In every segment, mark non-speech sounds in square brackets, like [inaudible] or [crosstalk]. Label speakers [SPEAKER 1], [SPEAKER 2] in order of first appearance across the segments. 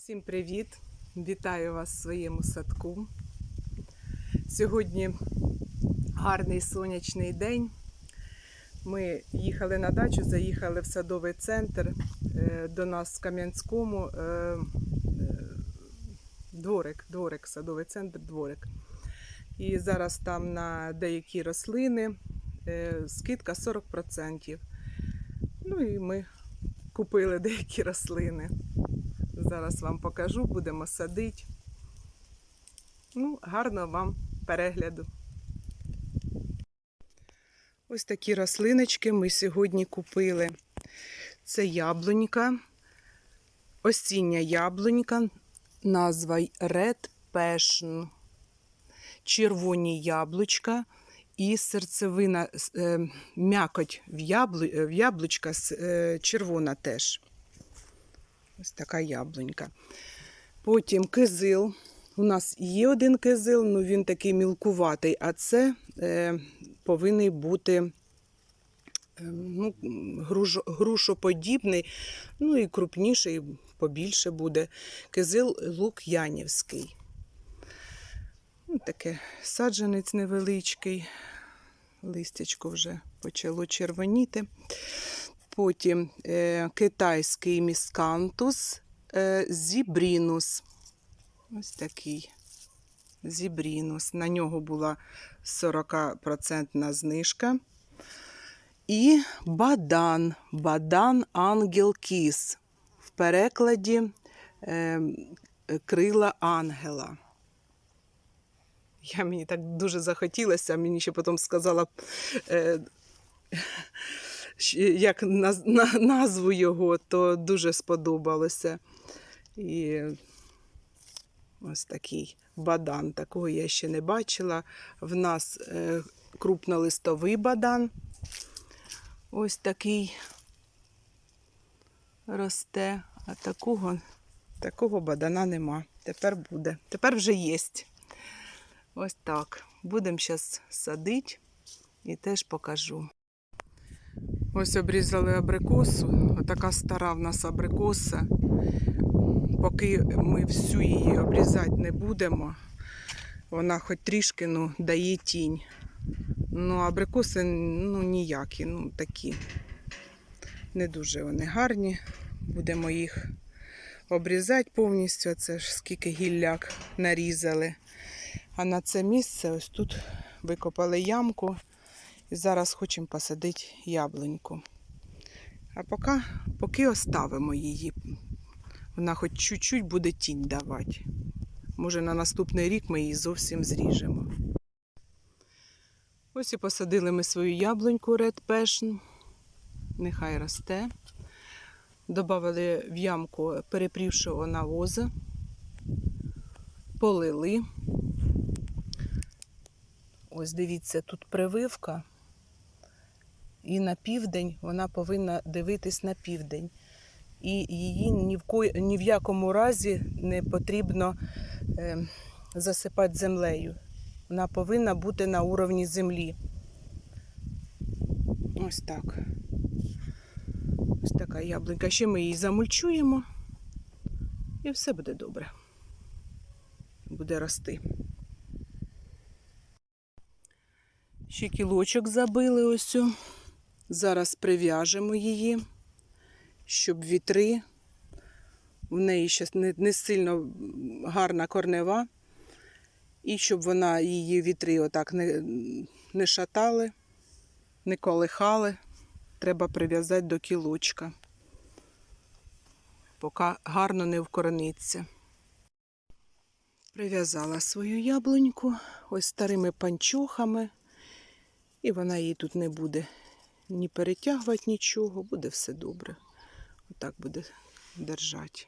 [SPEAKER 1] Всім привіт! Вітаю вас в своєму садку. Сьогодні гарний сонячний день. Ми їхали на дачу, заїхали в садовий центр е, до нас в Кам'янському. е, е, Дворик, дворик, садовий центр, дворик. І зараз там на деякі рослини скидка 40%. Ну і ми купили деякі рослини. Зараз вам покажу, будемо садити. Ну, гарного вам перегляду. Ось такі рослиночки ми сьогодні купили. Це яблунька, осіння яблунька, назва Red Passion, червоні яблучка і серцевина, е, м'якоть в, яблучка е, червона теж. Ось така яблунька. Потім кизил. У нас є один кизил, ну він такий мілкуватий, а це е, повинен бути е, ну, груш, грушоподібний, ну і крупніший, побільше буде. Кизил лук'янівський. Ну, таке саджанець невеличкий. Листячко вже почало червоніти. Потім е, китайський міскантус, е, зібрінус. Ось такий зібрінус. На нього була 40% знижка. І бадан, бадан ангел кіс. В перекладі е, крила ангела. Я мені так дуже захотілося, мені ще потім сказала. Е, як [laughs] назву його, то дуже сподобалося. І ось такий бадан, такого я ще не бачила. В нас е, крупнолистовий бадан. Ось такий росте, а такого, такого бадана нема. Тепер буде. Тепер вже є. Ось так. Будемо зараз садити і теж покажу. Ось обрізали абрикосу. Отака стара в нас абрикоса. Поки ми всю її обрізати не будемо, вона хоч трішки ну, дає тінь. Ну, абрикоси ну, ніякі, ну такі. Не дуже вони гарні. Будемо їх обрізати повністю. Це ж скільки гілляк нарізали. А на це місце ось тут викопали ямку. І зараз хочемо посадити яблуньку. А поки, поки оставимо її. Вона хоч чуть-чуть буде тінь давати. Може, на наступний рік ми її зовсім зріжемо. Ось і посадили ми свою яблуньку Red Passion. Нехай росте. Добавили в ямку перепрівшого навозу. Полили. Ось дивіться, тут прививка. І на південь вона повинна дивитись на південь. І її ні в, ко... ні в якому разі не потрібно е, засипати землею. Вона повинна бути на уровні землі. Ось так. Ось така яблунька. Ще ми її замульчуємо. І все буде добре. Буде рости. Ще кілочок забили ось. Зараз прив'яжемо її, щоб вітри. В неї ще не сильно гарна корнева. І щоб вона її вітри отак не, не шатали, не колихали. Треба прив'язати до кілочка, поки гарно не вкорениться. Прив'язала свою яблуньку ось старими панчохами. І вона її тут не буде ні перетягувати нічого, буде все добре. Отак буде держати.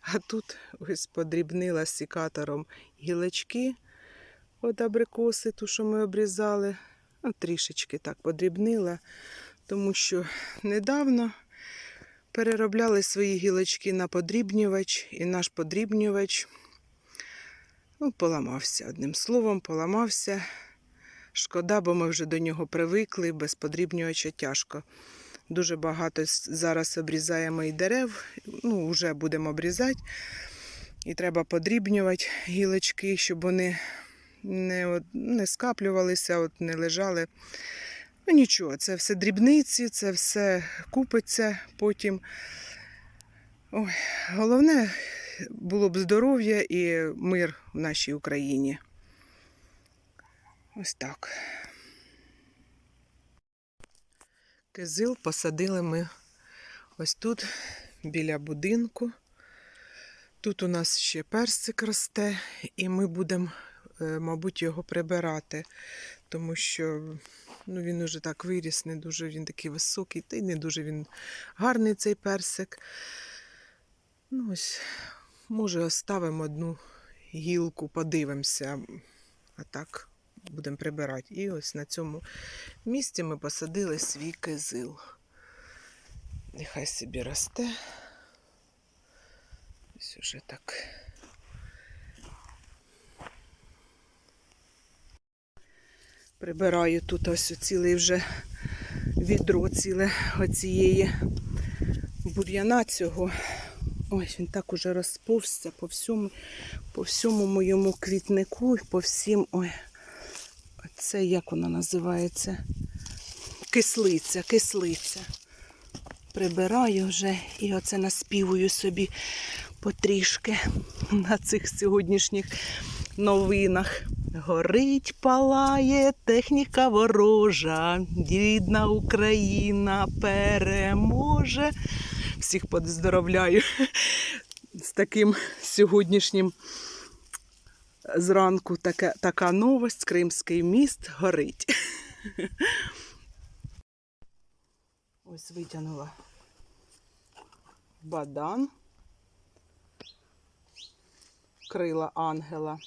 [SPEAKER 1] А тут ось подрібнила сікатором гілочки від абрикоси, ту, що ми обрізали. Ну, трішечки так подрібнила, тому що недавно переробляли свої гілочки на подрібнювач, і наш подрібнювач ну, поламався. Одним словом, поламався. Шкода, бо ми вже до нього привикли, без подрібнювача тяжко. Дуже багато зараз обрізаємо і дерев, ну, вже будемо обрізати. І треба подрібнювати гілочки, щоб вони не, от- не скаплювалися, от не лежали. Ну нічого, це все дрібниці, це все купиться потім. Ой, головне було б здоров'я і мир в нашій Україні. Ось так. Кизил посадили ми ось тут, біля будинку. Тут у нас ще персик росте, і ми будемо, е, мабуть, його прибирати, тому що ну, він уже так виріс, не дуже він такий високий, та й не дуже він гарний цей персик. Ну, ось, може, оставимо одну гілку, подивимося, а так будемо прибирати. І ось на цьому місці ми посадили свій кизил. Нехай собі росте. Ось уже так. Прибираю тут ось цілий вже відро ціле оцієї бур'яна цього. Ось він так уже розповзся по всьому, по всьому моєму квітнику, і по всім. Ой, це як вона називається? Кислиця, кислиця. Прибираю вже і оце наспівую собі потрішки на цих сьогоднішніх новинах. Горить, палає техніка ворожа, рідна Україна переможе. Всіх поздоровляю [laughs] з таким сьогоднішнім зранку така, така новость. Кримський міст горить. Ось витягнула бадан, крила ангела.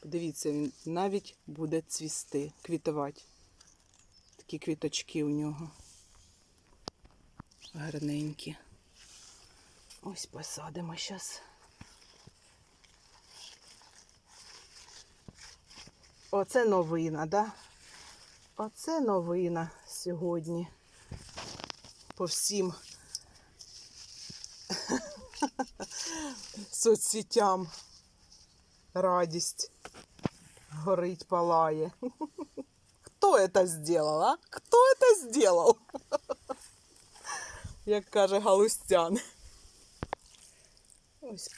[SPEAKER 1] Подивіться, він навіть буде цвісти, квітувати. Такі квіточки у нього. Гарненькі. Ось посадимо зараз. Оце новина, да? Оце новина сьогодні. По всім [laughs] соцсетям. Радість горить, палає. [laughs] Хто це зробив, а? Хто це зробив? [laughs] Як каже Галустян. Ось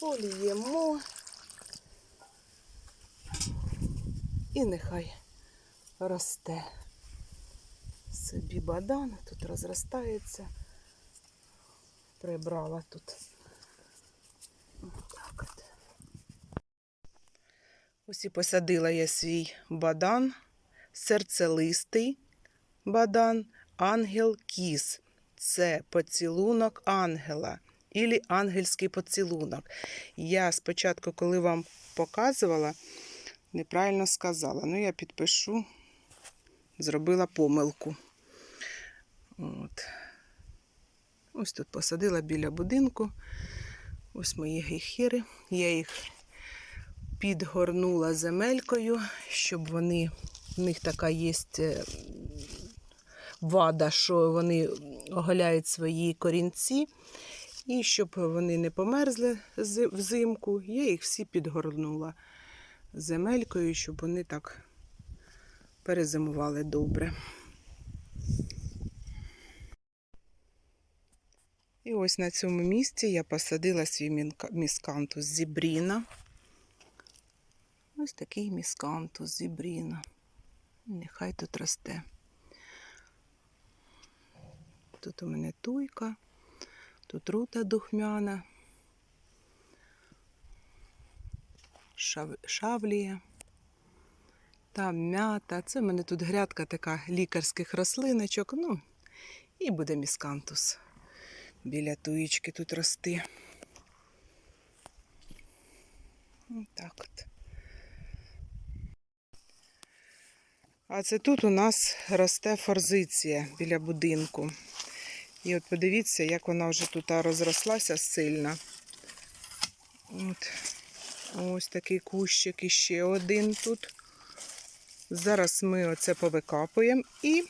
[SPEAKER 1] поліємо. І нехай росте собі бадан, тут розростається. Прибрала тут. Так от. Ось і посадила я свій бадан, серцелистий бадан, ангел кіс. Це поцілунок ангела. Ілі ангельський поцілунок. Я спочатку, коли вам показувала, неправильно сказала. Ну, я підпишу, зробила помилку. От. Ось тут посадила біля будинку. Ось мої гейхери. Я їх підгорнула земелькою, щоб вони, в них така є е, вада, що вони оголяють свої корінці. І щоб вони не померзли взимку, я їх всі підгорнула земелькою, щоб вони так перезимували добре. І ось на цьому місці я посадила свій міскантус зібріна. Ось такий міскантус зібріна. Нехай тут росте. Тут у мене туйка, тут рута духмяна, шавлія, там м'ята. Це в мене тут грядка така лікарських рослиночок. Ну, і буде міскантус біля туїчки тут рости. Так от. А це тут у нас росте форзиція біля будинку. І от подивіться, як вона вже тут розрослася сильно. От. Ось такий кущик і ще один тут. Зараз ми оце повикапуємо і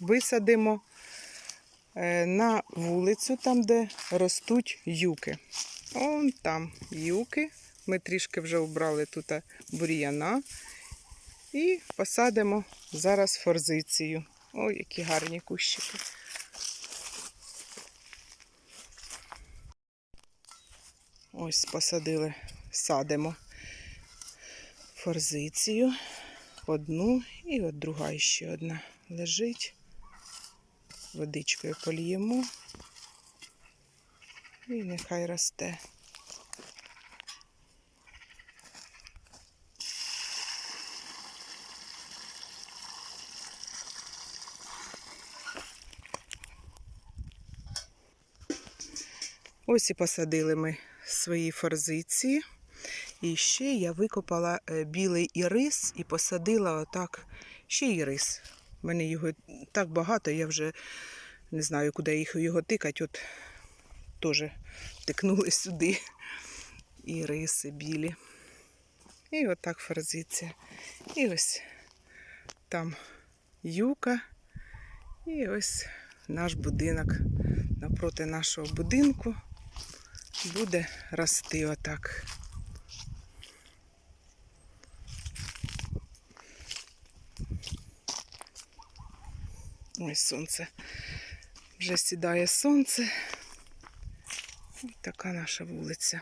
[SPEAKER 1] висадимо е, на вулицю, там, де ростуть юки. Он там юки. Ми трішки вже обрали тут бур'яна. І посадимо зараз форзицію. Ой, які гарні кущики. Ось посадили, садимо форзицію. Одну і от друга ще одна лежить. Водичкою польємо. І нехай росте. Ось і посадили ми свої форзиції. І ще я викопала е, білий ірис і посадила отак ще ірис. У мене його так багато, я вже не знаю, куди їх його тикати. От теж тикнули сюди іриси білі. І отак форзиція. І ось там юка. І ось наш будинок напроти нашого будинку буде рости отак. Ось сонце. Вже сідає сонце. Ось така наша вулиця.